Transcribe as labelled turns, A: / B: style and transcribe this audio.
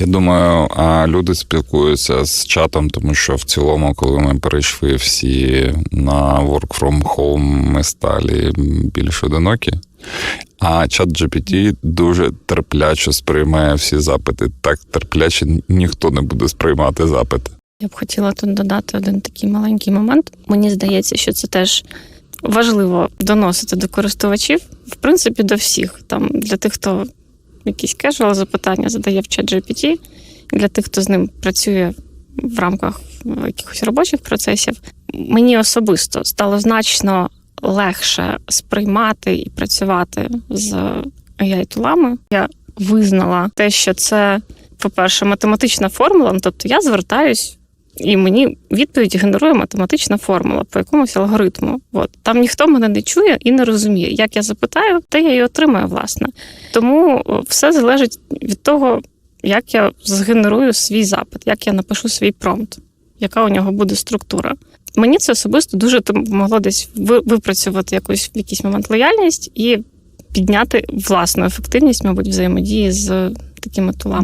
A: Я думаю, люди спілкуються з чатом, тому що в цілому, коли ми перейшли всі на work from home, ми стали більш одинокі. А чат GPT дуже терпляче сприймає всі запити. Так терпляче ніхто не буде сприймати запити.
B: Я б хотіла тут додати один такий маленький момент. Мені здається, що це теж важливо доносити до користувачів, в принципі, до всіх. Там для тих, хто якісь кежуал запитання задає в чат для тих, хто з ним працює в рамках якихось робочих процесів. Мені особисто стало значно легше сприймати і працювати з AI-тулами. Я визнала те, що це, по-перше, математична формула. Ну, тобто я звертаюсь, і мені відповідь генерує математична формула по якомусь алгоритму. От там ніхто мене не чує і не розуміє. Як я запитаю, те я і отримаю, власне. Тому все залежить від того, як я згенерую свій запит, як я напишу свій промпт, яка у нього буде структура. Мені це особисто дуже допомогло десь випрацювати якусь в якийсь момент лояльність і підняти власну ефективність, мабуть, взаємодії з такими тулами.